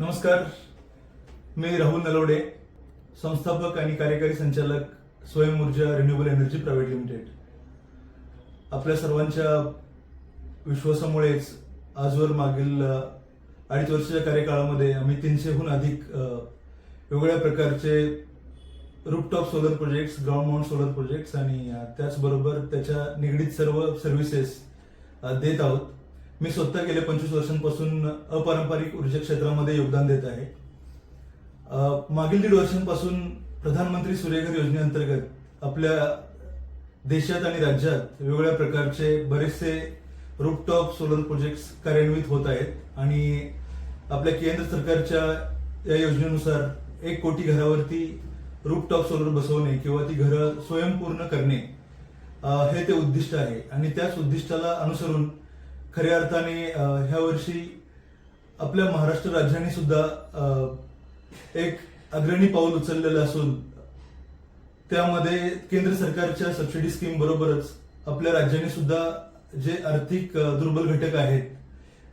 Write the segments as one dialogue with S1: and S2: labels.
S1: नमस्कार. मी राहुल नलवडे संस्थापक आणि कार्यकारी संचालक स्वयं ऊर्जा रिन्युएबल एनर्जी प्रायव्हेट लिमिटेड आपल्या सर्वांच्या विश्वासामुळेच आजवर मागील अडीच वर्षाच्या कार्यकाळामध्ये आम्ही तीनशेहून अधिक वेगवेगळ्या प्रकारचे rooftop solar projects ground mount solar projects आणि त्याचबरोबर त्याच्या निगडीत सर्व सर्व्हिसेस देत आहोत. मी स्वतः गेल्या पंचवीस वर्षांपासून अपारंपरिक ऊर्जा क्षेत्रामध्ये योगदान देत आहे. मागील दीड वर्षांपासून प्रधानमंत्री सूर्यघर योजनेअंतर्गत आपल्या देशात आणि राज्यात वेगवेगळ्या प्रकारचे बरेचसे रूपटॉप सोलर प्रोजेक्ट्स कार्यान्वित होत आहेत आणि आपल्या केंद्र सरकारच्या या योजनेनुसार एक कोटी घरावरती रूपटॉप सोलर बसवणे किंवा ती घरं स्वयंपूर्ण करणे हे ते उद्दिष्ट आहे. आणि त्याच उद्दिष्टाला अनुसरून खऱ्या अर्थाने ह्या वर्षी आपल्या महाराष्ट्र राज्याने सुद्धा एक अग्रणी पाऊल उचललेलं असून त्यामध्ये केंद्र सरकारच्या सबसिडी स्कीम बरोबरच आपल्या राज्याने सुद्धा जे आर्थिक दुर्बल घटक आहेत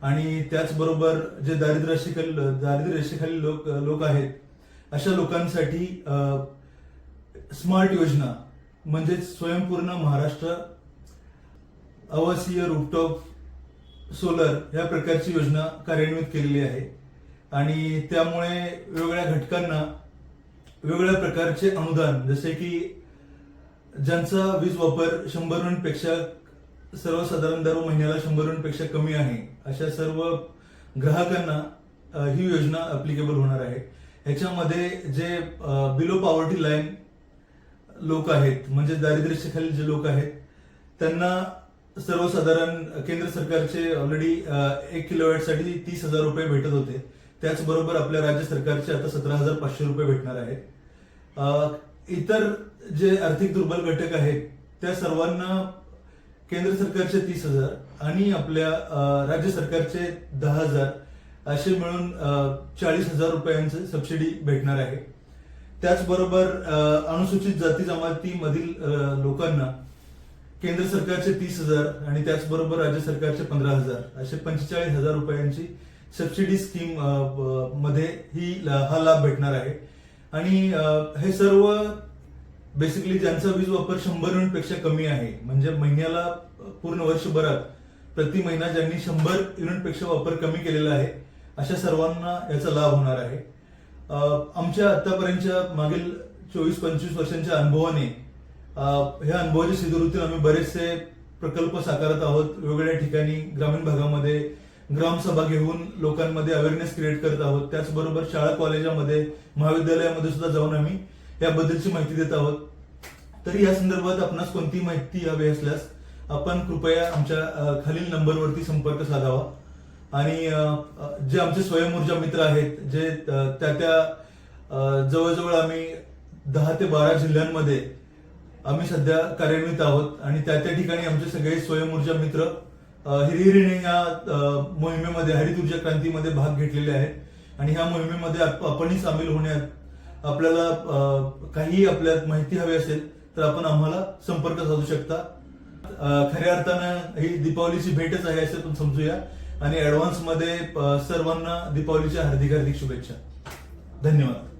S1: आणि त्याचबरोबर जे दारिद्र्य रेषेखाली लोक लोक आहेत अशा लोकांसाठी स्मार्ट योजना म्हणजेच स्वयंपूर्ण महाराष्ट्र आवासीय रूपटॉप सोलर या प्रकारची योजना कार्यान्वित केलेली आहे. आणि त्यामुळे वेगवेगळ्या घटकांना वेगवेगळ्या प्रकारचे अनुदान जसे की ज्यांचा वीज वापर शंभर युनिटपेक्षा सर्वसाधारण दर महिन्याला शंभर युनिटपेक्षा कमी आहे अशा सर्व ग्राहकांना ही योजना अप्लिकेबल होणार आहे. ह्याच्यामध्ये जे बिलो पॉवर्टी लाईन लोक आहेत म्हणजे दारिद्र्याखालील जे लोक आहेत त्यांना सर्वसाधारण केंद्र सरकारचे ऑलरेडी एक किलोवॅटसाठी तीस हजार रुपये भेटत होते. त्याचबरोबर आपल्या राज्य सरकारचे आता सतरा हजार पाचशे रुपये भेटणार आहेत. इतर जे आर्थिक दुर्बल घटक आहेत त्या सर्वांना केंद्र सरकारचे तीस हजार आणि आपल्या राज्य सरकारचे दहा हजार असे मिळून चाळीस हजार रुपयांचे सबसिडी भेटणार आहे. त्याचबरोबर अनुसूचित जाती जमाती मधील लोकांना केंद्र सरकारचे तीस हजार आणि त्याचबरोबर राज्य सरकारचे पंधरा हजार. असे पंचेचाळीस हजार रुपयांची सबसिडी स्कीममध्ये ही हा लाभ भेटणार आहे. आणि हे सर्व बेसिकली ज्यांचा वीज वापर शंभर युनिटपेक्षा कमी आहे म्हणजे महिन्याला पूर्ण वर्षभरात प्रति महिना ज्यांनी शंभर युनिटपेक्षा वापर कमी केलेला आहे अशा सर्वांना याचा लाभ होणार आहे. आमच्या आतापर्यंतच्या मागील चोवीस पंचवीस वर्षांच्या अनुभवाने अ, ह्या अनुभवाच्या सिद्धवृत्तीत आम्ही बरेचसे प्रकल्प साकारत आहोत. वेगवेगळ्या ठिकाणी ग्रामीण भागामध्ये ग्रामसभा घेऊन लोकांमध्ये अवेअरनेस क्रिएट करत आहोत. त्याचबरोबर शाळा कॉलेजामध्ये महाविद्यालयामध्ये सुद्धा जाऊन आम्ही याबद्दलची माहिती देत आहोत. तरी या संदर्भात आपणास कोणती माहिती हवी असल्यास आपण कृपया आमच्या खालील नंबरवरती संपर्क साधावा. आणि जे आमचे स्वयंऊर्जा मित्र आहेत जे त्या त्या जवळजवळ आम्ही दहा ते बारा जिल्ह्यांमध्ये आम्ही सध्या कार्यान्वित आहोत आणि त्या त्या ठिकाणी आमचे सगळे स्वयंऊर्जा मित्र हिरहिरीने हिरिहिरीने या मोहिमेमध्ये हरित ऊर्जा क्रांतीमध्ये भाग घेतलेले आहेत. आणि ह्या मोहिमेमध्ये आपणही सामील होण्यात आपल्याला काही आपल्यात माहिती हवी असेल तर आपण आम्हाला संपर्क साधू शकता. खऱ्या अर्थानं ही दीपावलीची भेटच आहे असं आपण समजूया. आणि ऍडव्हान्समध्ये सर्वांना दीपावलीच्या हार्दिक हार्दिक शुभेच्छा. धन्यवाद.